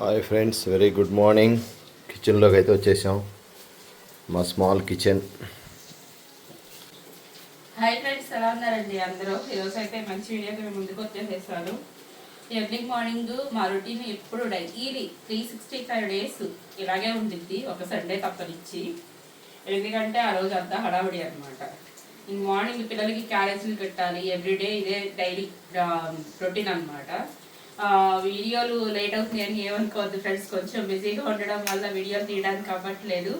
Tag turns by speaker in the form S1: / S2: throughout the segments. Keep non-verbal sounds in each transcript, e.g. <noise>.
S1: Hi friends very good morning కిచెన్లోకి అయితే వచ్చేసాం. మా స్మాల్ కిచెన్
S2: హాయ్ ఫ్రెండ్స్ ఎలా ఉన్నారండి అందరూ? ఈరోజు అయితే మంచి వీడియోకి మేము ముందుకు వచ్చేసేసాను. ఎర్లీ మార్నింగ్ మా రొటీన్ ఎప్పుడు daily three sixty five days ఇలాగే ఉంటుంది ఒక సండే తప్పనిచ్చి. ఎందుకంటే ఆ రోజు అంతా హడావుడి అనమాట మార్నింగ్ పిల్లలకి క్యారేజీలు పెట్టాలి ఎవ్రీడే ఇదే డైలీ రొటీన్ అనమాట వీడియోలు లేట్ అవుతున్నాయని ఏమనుకోవద్దు ఫ్రెండ్స్ కొంచెం బిజీగా ఉండడం వల్ల వీడియోలు తీయడానికి అవ్వట్లేదు.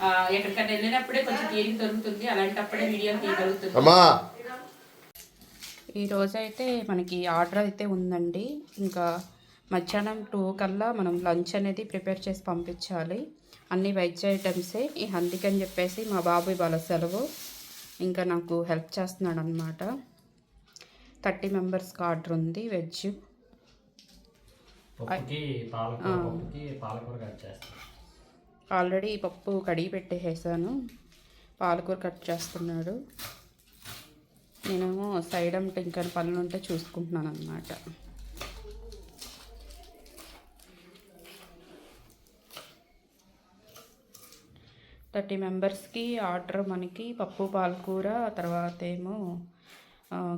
S2: ఆ, ఎక్కడికైనా వెళ్ళినప్పుడే కొంచెం తీరిక దొరుకుతుంది. అలాంటప్పుడే వీడియోలు తీయగలుగుతుంది.
S1: అమ్మా!
S2: ఈ రోజు అయితే మనకి ఆర్డర్ అయితే ఉందండి. ఇంకా మధ్యాహ్నం టూ కల్లా మనం లంచ్ అనేది ప్రిపేర్ చేసి పంపించాలి. అన్ని వెజ్ ఐటమ్సే. ఈ అందుకని చెప్పేసి మా బాబు ఇవాళ సెలవు. ఇంకా నాకు హెల్ప్ చేస్తున్నాడు అనమాట థర్టీ మెంబర్స్కి ఆర్డర్ ఉంది వెజ్.
S3: పప్పుకి పాలకూర పప్పుకి పాలకూర కట్ చేస్తాం
S2: ఆల్రెడీ పప్పు కడిగి పెట్టేసాను పాలకూర కట్ చేస్తున్నాడు. నేనేమో సైడ్ అంటే ఇంకా పనులు ఉంటే చూసుకుంటున్నాను అనమాట థర్టీ మెంబర్స్కి ఆర్డర్ మనకి పప్పు పాలకూర తర్వాత ఏమో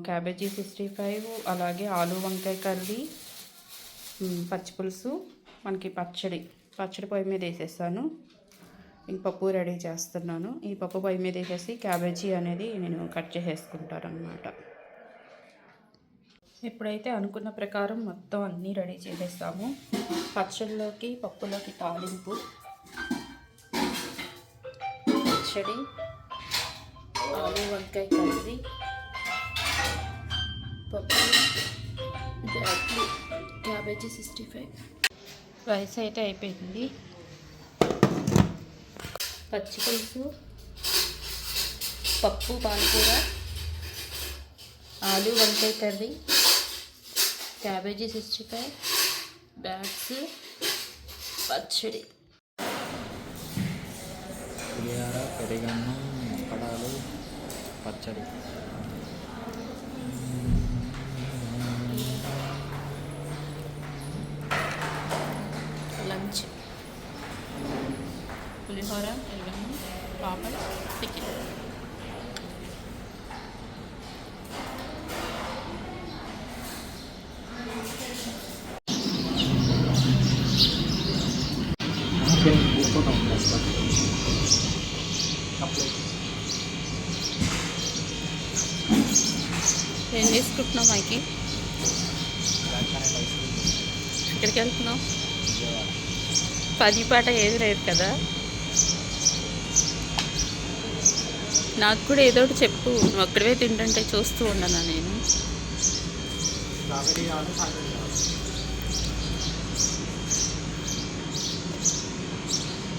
S2: క్యాబేజీ సిక్స్టీ ఫైవ్ అలాగే ఆలు వంకాయ కర్రీ పచ్చి పులుసు మనకి పచ్చడి. పచ్చడి పొయ్యి మీద వేసేస్తాను. ఇంక పప్పు రెడీ చేస్తున్నాను. ఈ పప్పు పొయ్యి మీద వేసేసి క్యాబేజీ అనేది నేను కట్ చేసేసుకుంటాను అనమాట ఇప్పుడైతే అనుకున్న ప్రకారం మొత్తం అన్నీ రెడీ చేసేస్తాము పచ్చడిలోకి పప్పులోకి తాలింపు పచ్చడి ఆలు వంకాయ కర్రీ పప్పు క్యాబేజీ సిక్స్టీ ఫైవ్ రైస్ అయితే అయిపోయింది పచ్చిపులుసు పప్పు పాలకూర ఆలు వంకాయ curry cabbage sixty five bags పచ్చడి.
S3: పులిహార పెరిగన్నం పడాలు పచ్చడి.
S2: లంచ్ పులిహోర పెరుగన్నం పాపడ్ చికెన్ ఏం తీసుకుంటున్నావు మైకి ఎక్కడికి వెళ్తున్నావు పని పాట ఏది లేదు కదా. నాకు కూడా ఏదో ఒకటి చెప్పు. నువ్వు అక్కడే తింటుంటే చూస్తూ ఉండనా నేను?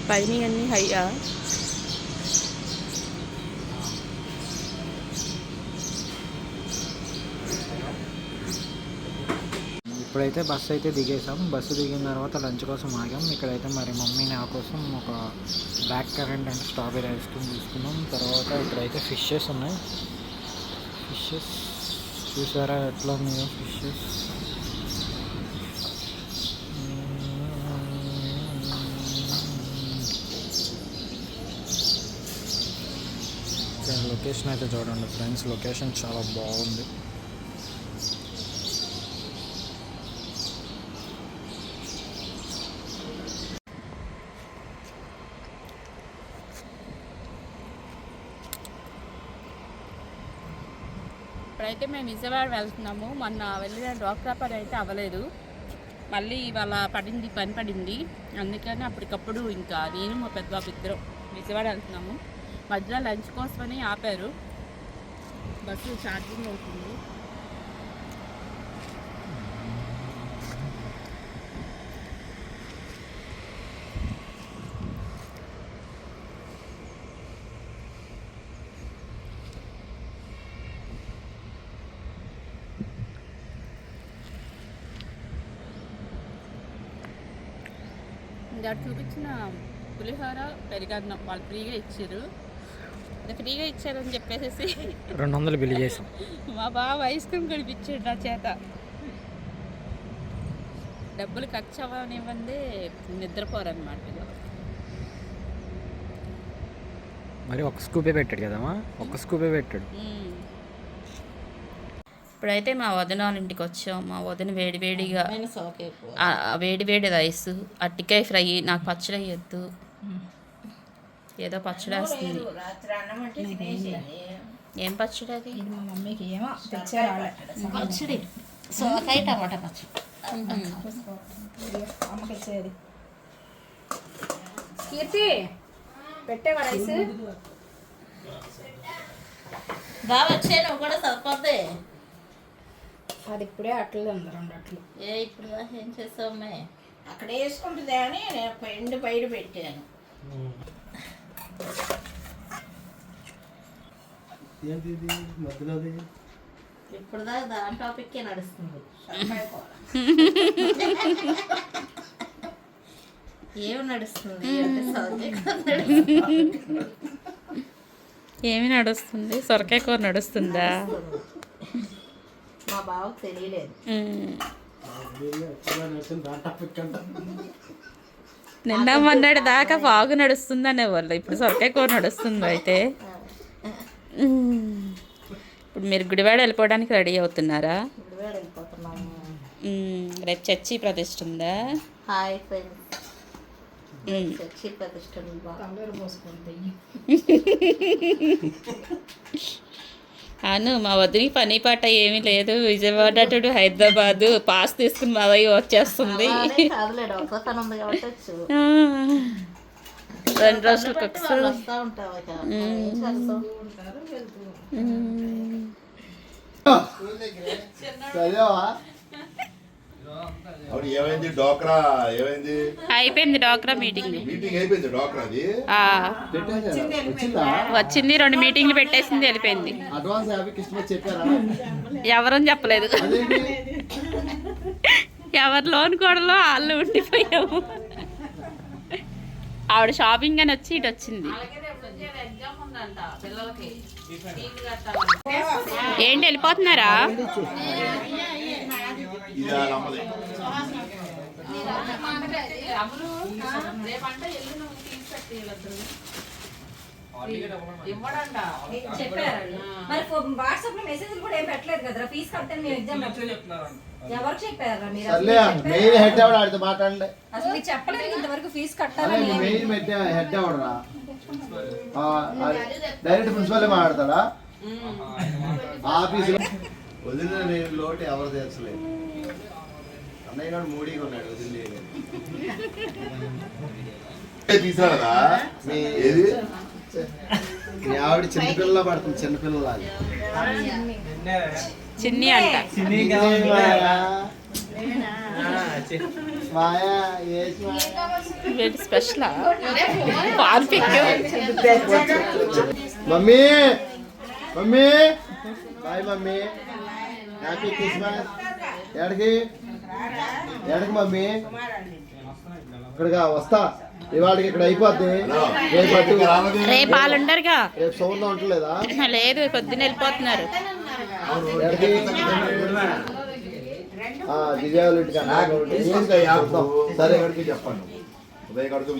S2: పైన అన్నీ హయ్యా
S4: ఇప్పుడైతే బస్సు అయితే దిగేసాం బస్సు దిగిన తర్వాత లంచ్ కోసం ఆగాం ఇక్కడైతే మరి మమ్మీ నా కోసం ఒక black currant and strawberry ice cream తీసుకున్నాం తర్వాత ఇక్కడైతే ఫిషెస్ ఉన్నాయి ఫిషెస్ చూసారా ఎట్లా ఉన్నాయో ఫిషెస్ లొకేషన్ అయితే చూడండి ఫ్రెండ్స్ లొకేషన్ చాలా బాగుంది
S2: ఇప్పుడైతే మేము విజయవాడ వెళ్తున్నాము. మొన్న వెళ్ళిన డ్వాక్రా పని అయితే అవ్వలేదు. మళ్ళీ ఇవాళ పడింది పని పడింది. అందుకని అప్పటికప్పుడు ఇంకా నేను మా పెద్ద బాబు ఇద్దరం విజయవాడ వెళ్తున్నాము. మధ్యలో లంచ్ కోసమని ఆపారు. బస్సు ఛార్జింగ్ అవుతుంది. ఇంకా చూపించిన పులిహోర పెరిగన్నం వాళ్ళు ఫ్రీగా ఇచ్చారు. ఫ్రీగా ఇచ్చారని చెప్పేసి
S4: రెండు వందలు బిల్లు చేసాం.
S2: మా బావ ఐస్ క్రీమ్ కనిపించాడు నా చేత.
S5: డబ్బులు ఖర్చు అవ్వనివ్వండి నిద్రపోరన్నమాట వీళ్ళు.
S4: మరి ఒక స్కూపే పెట్టాడు కదమ్మా? ఒక స్కూపే పెట్టాడు.
S5: ఇప్పుడైతే మా వదిన వాళ్ళ ఇంటికి వచ్చాం. మా వదిన వేడి వేడిగా వేడి వేడి రైస్ అట్టికాయ ఫ్రై నాకు పచ్చడి వేయద్దు ఏదో పచ్చడి వేస్తుంది. ఏం పచ్చడి అది?
S6: మా మమ్మీకి ఏమో తెచ్చారు పచ్చడి సోకాయ టమాటా పచ్చడి. అమ్మకి ఇచ్చేది. కీర్తి పెట్టేవా రైస్?
S7: బాగా వచ్చే నువ్వు కూడా సరిపోద్ది.
S6: అది ఇప్పుడే అట్లు ఉంది రెండు అట్లు
S7: ఏ ఇప్పుడు దాకా ఏం చేసావు అక్కడ వేసుకుంటుంది అని నేను ఎండు బయట పెట్టాను. ఇప్పుడు దాకా దాని టాపిక్కే నడుస్తుంది. <laughs> ఏమి నడుస్తుంది.
S5: ఏమి నడుస్తుంది? సొరకాయ కూర నడుస్తుందా.
S7: బావకు తెలియలేదు.
S5: నిన్న మొన్నటి దాకా బాగు నడుస్తుంది అనేవాళ్ళు ఇప్పుడు సొరకాయ కూర నడుస్తుంది అయితే. ఇప్పుడు మీరు గుడివాడ వెళ్ళిపోవడానికి రెడీ అవుతున్నారా. రేపు చర్చి ప్రతిష్ఠ ఉందా?
S7: హాయ్. చర్చి ప్రతిష్టలు <laughs>
S5: అను మా వదినికి పని పాట ఏమీ లేదు. విజయవాడ టు హైదరాబాద్. పాస్ తీసుకుని మా వచ్చేస్తుంది. రెండు రోజులకు ఒకసారి.
S8: ఏమైంది? డోక్రా ఏమైంది?
S5: అయిపోయింది డాక్రా మీటింగ్.
S8: మీటింగ్ అయిపోయింది డోక్రాది
S5: ఆ,
S8: వచ్చిందా?
S5: రెండు మీటింగ్లు పెట్టేసింది వెళ్ళిపోయింది.
S8: అడ్వాన్స్
S5: ఎవరని చెప్పలేదు. ఎవరి లోన్ కూడలో వాళ్ళు ఉండిపోయాము. ఆవిడ షాపింగ్ అని వచ్చి ఇటు వచ్చింది. ఏంటి వెళ్ళిపోతున్నారా?
S8: ఇది
S9: మరి వాట్సాప్లో కూడా ఏం పెట్టలేదు కదరా ఫీజు ఎగ్జామ్ ఎవరికి చెప్పారా మీరు
S8: మెయిన్ హెడ్ ఎవడు ఆడితే మాట్లాడండి.
S9: అసలు మీకు చెప్పలేదు ఇంతవరకు ఫీజు
S8: అదే
S9: కట్టాలని
S8: మెయిన్ పెట్టే హెడ్ ఎవడరా? డైరెక్ట్ ప్రిన్సిపల్ మాట్లాడతాడా? ఆఫీసులో వదిలిన నేను లోటు ఎవరు అన్నయ్య గారు మూడీగా ఉన్నాడు వదిలి. తీసుకురాదా? ఏది? మీ ఆవిడ చిన్నపిల్లలా పడుతుంది చిన్నపిల్లలా
S5: చిన్ని అంట.
S8: మాయా ఏసి మాయా
S5: వీటి స్పెషలా
S8: mummy mummy. Bye mummy. Happy Christmas. ఎక్కడికి ఎక్కడికి మమ్మీ? ఇక్కడిగా వస్తా. ఇవాళకి ఇక్కడ అయిపోద్ది. రేపు
S5: వాళ్ళు ఉండరుగా
S8: రేపు సౌండ్ ఉంటలేదా
S5: లేదు పొద్దున్న వెళ్ళిపోతున్నారు.
S8: సరే.
S10: చెప్పండి.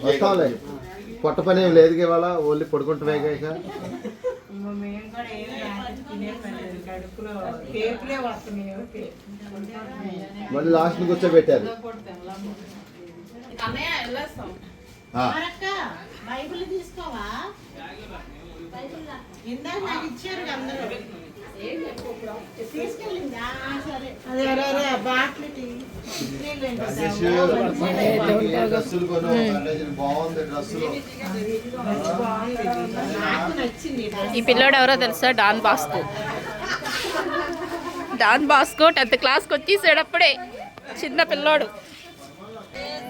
S8: వస్తాంలే. పొట్ట పని ఏం లేదు ఇవాళ ఓన్లీ పడుకుంటున్నాయి ఇక మళ్ళీ లాస్ట్ కూర్చోబెట్టారు.
S7: మరక్క, బైబిల్ తీసుకోవా? ఇందాక నాకు ఇచ్చారు అందరూ.
S8: డ్రెస్సులు కొను బాగుంది డ్రెస్సులు
S7: ఈ
S5: పిల్లోడు ఎవరో తెలుసా? Don Bosco. Don Bosco tenth క్లాస్కి వచ్చేసాడు అప్పుడే చిన్న పిల్లోడు.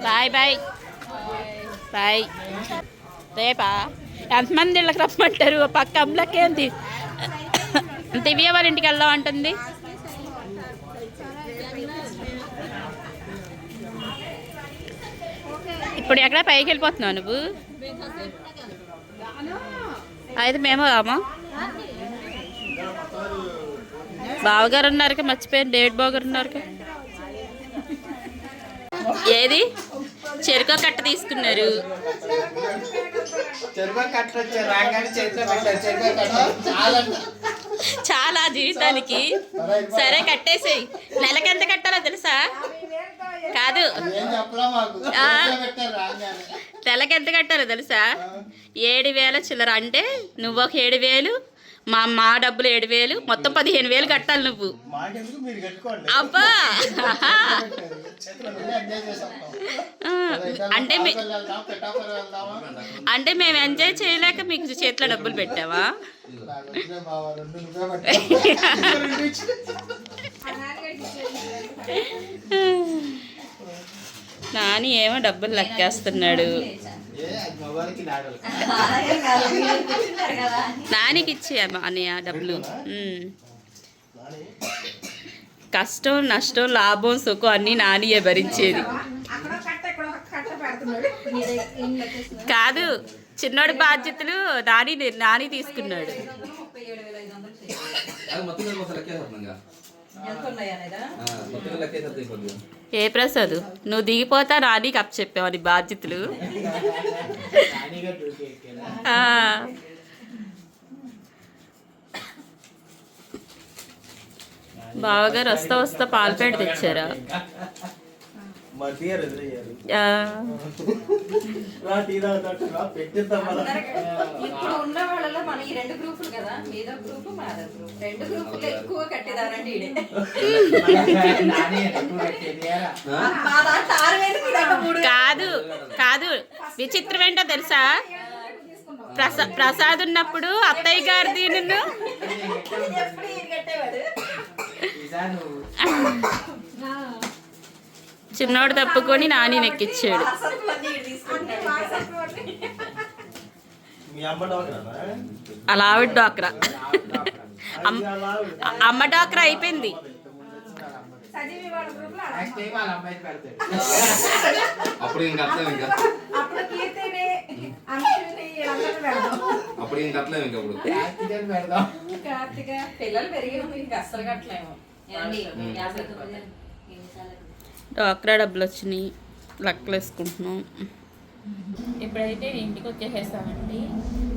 S5: Bye bye. బాయ్. రేపా? ఎంతమంది ఇళ్ళకి రమ్మంటారు? పక్క అమ్మలకేంది దివ్య వాళ్ళ ఇంటికి వెళ్దాం అంటుంది. ఇప్పుడు ఎక్కడ పైకి వెళ్ళిపోతున్నావు నువ్వు? అయితే మేము రామా. బావగారు ఉన్నారుక మర్చిపోయాను. డేవిడ్ బావగారు ఉన్నారు ఏది? చెరుకు కట్ట తీసుకున్నారు.
S4: చెరుకు కట్ట వచ్చారు రాగానే చేతిలో పెట్టారు చెరుకు కట్ట. చాలా
S5: జీవితానికి సరే కట్టేసేయి నెలకెంత కట్టాలో తెలుసా? కాదు. నెలకెంత కట్టాలో తెలుసా? ఏడు వేల చిల్లర. అంటే నువ్వు ఒక ఏడు వేలు మా మా డబ్బులు ఏడు వేలు మొత్తం పదిహేను వేలు కట్టాలి నువ్వు. అబ్బా! అంటే అంటే మేము ఎంజాయ్ చేయలేక మీకు చేతిలో డబ్బులు పెట్టావా
S4: నాకు వచ్చిన బావ రెండు నువ్వే పెట్టావు రెండు ఇచ్చి
S5: నాని ఏమో డబ్బులు లెక్కేస్తున్నాడు. నానికి ఇచ్చే అని డబ్బులు. కష్టం నష్టం లాభం సుఖం అన్నీ నానియే భరించేది. కాదు చిన్నోడి బాధ్యతలు నాని నాని తీసుకున్నాడు. ఏ ప్రసాద్ నువ్వు దిగిపోతా నానికి అప్ చెప్పావు నీ బాధ్యతలు. బావగారు వస్తా వస్తా పాలపేట తెచ్చారా?
S9: ఇప్పుడు ఉన్న వాళ్ళలో మన ఈ రెండు గ్రూపులు కదా మీద గ్రూప్ మాద గ్రూప్. రెండు గ్రూపులు ఎక్కువ
S5: కాదు. కాదు విచిత్రం ఏంటో తెలుసా? ప్రసా ప్రసాద్ ఉన్నప్పుడు అత్తయ్య గారిది నిన్ను
S9: కట్టేవాడు?
S4: ఈసారి నువ్వు
S5: చిన్నోడు తప్పుకొని నాని నెక్కిచ్చాడు? అలా ఆవిడ డాక్రా. అమ్మ డాక్రా అయిపోయింది.
S10: అప్పుడు ఇంకా ఇంకా.
S7: అప్పుడు
S10: ఇంకా ఇంకా అప్పుడు.
S9: పిల్లలు పెరిగి ఉంది ఇంకా అస్సలు కట్టలేము.
S5: డాక్రా డబ్బులు వచ్చినాయి. లెక్కలు వేసుకుంటున్నాం. ఇప్పుడైతే ఇంటికి వచ్చేసేస్తామండి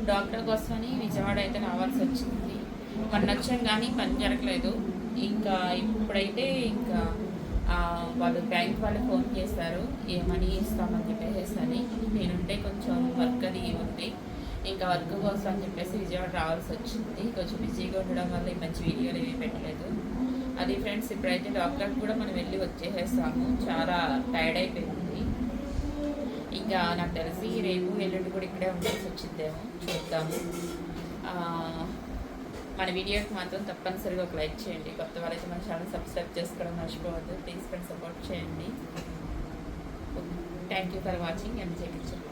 S5: డాక్టర్ కోసమని విజయవాడ అయితే రావాల్సి వచ్చింది. మొన్న వచ్చాం కానీ పని జరగలేదు. ఇంకా ఇప్పుడైతే ఇంకా వాళ్ళు బ్యాంక్ వాళ్ళు ఫోన్ చేశారు. ఏ మనీ ఇస్తామని చెప్పేసి నేనుంటే కొంచెం వర్క్ అది ఉంది ఇంకా వర్క్ కోసం అని చెప్పేసి విజయవాడ రావాల్సి వచ్చింది. కొంచెం బిజీగా ఉండడం వల్ల ఈ మంచి వీడియోలు ఏమీ పెట్టలేదు. అది ఫ్రెండ్స్ ఇప్పుడైతే డాక్టర్ కూడా మనం వెళ్ళి వచ్చేసేస్తాము. చాలా టైర్డ్ అయిపోయింది. ఇంకా నాకు తెలిసి రేపు ఎల్లుండి కూడా ఇక్కడే ఉండాల్సి వచ్చిందేమో చూద్దాము. మన వీడియోకి మాత్రం తప్పనిసరిగా ఒక లైక్ చేయండి. కొత్త వాళ్ళైతే మన ఛానల్ సబ్స్క్రైబ్ చేసుకోవడం మర్చిపోవద్దు. ప్లీజ్ ఫ్రెండ్ సపోర్ట్ చేయండి. Thank you for watching. MJ picture